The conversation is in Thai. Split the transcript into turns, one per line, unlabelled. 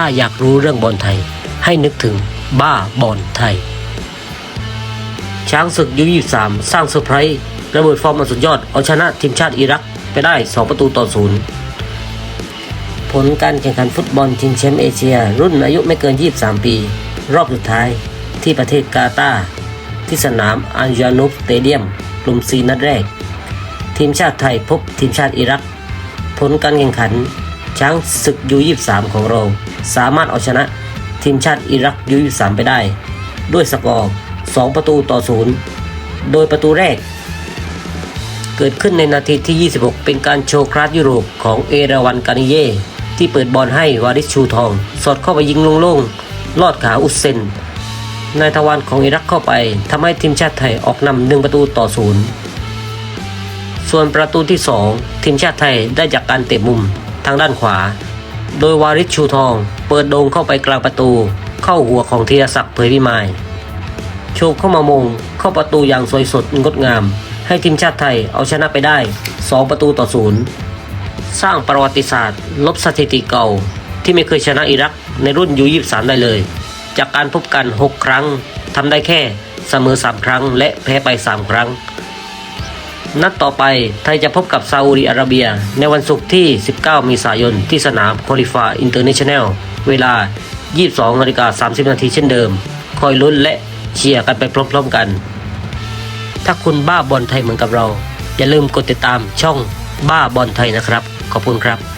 ถ้าอยากรู้เรื่องบอลไทย ให้นึกถึงบ้าบอลไทย ช้างศึกยูยี่สามสร้างเซอร์ไพรส์ระเบิดฟอร์มอันสุดยอด เอาชนะทีมชาติอิรักไปได้ 2 ประตูต่อศูนย์ผลการแข่งขันฟุตบอลชิงแชมป์เอเชีย รุ่นอายุไม่เกิน 23 ปี รอบสุดท้ายที่ประเทศกาตาร์ที่สนามอันยานุฟสเตเดียมกลุ่มซีนัดแรก ทีมชาติไทยพบทีมชาติอิรัก ผลการแข่งขัน ช้างศึกยู23 ของเรา สามารถเอาชนะทีมชาติอิรักยู23 ไปได้ ด้วยสกอร์ 2 ประตูต่อศูนย์โดยประตูแรก เกิดขึ้นในนาทีที่ 26 เป็นการโชว์คลาสยุโรปของเอราวันกานิเย่ที่เปิดบอลให้วาริชชูทอง สอดเข้าไปยิงลงๆลอดขาอุสเซนนายทวารของอิรักเข้าไปทำให้ทีมชาติไทยออกนำหนึ่งประตูต่อศูนย์ส่วนประตูที่ 2 ทีมชาติไทยได้จากการเตะมุม ทางด้านขวา โดยวาริชชูทอง เปิดโด่งเข้าไปกลางประตู เข้าหัวของธีรศักดิ์เผยพิมายโชคเข้ามามงเข้าประตูอย่างสวยสดงดงาม ให้ทีมชาติไทยเอาชนะไปได้ 2 ประตูต่อศูนย์สร้างประวัติศาสตร์ ลบสถิติเก่า ที่ไม่เคยชนะอิรักในรุ่นยู23ได้เลย จากการพบกัน 6 ครั้งทำได้แค่เสมอ 3 ครั้ง และแพ้ไป 3 ครั้ง นัดต่อไปไทยจะพบกับซาอุดิอาระเบีย ในวันศุกร์ที่ 19 เมษายน ที่สนามคอลิฟาอินเตอร์เนชั่นแนล เวลา 22นาฬิกา30 นาทีเช่นเดิม คอยลุ้นและเชียร์กันไปพร้อมๆกัน ถ้าคุณบ้าบอลไทยเหมือนกับเรา อย่าลืมกดติดตามช่องบ้าบอลไทยนะครับ ขอบคุณครับ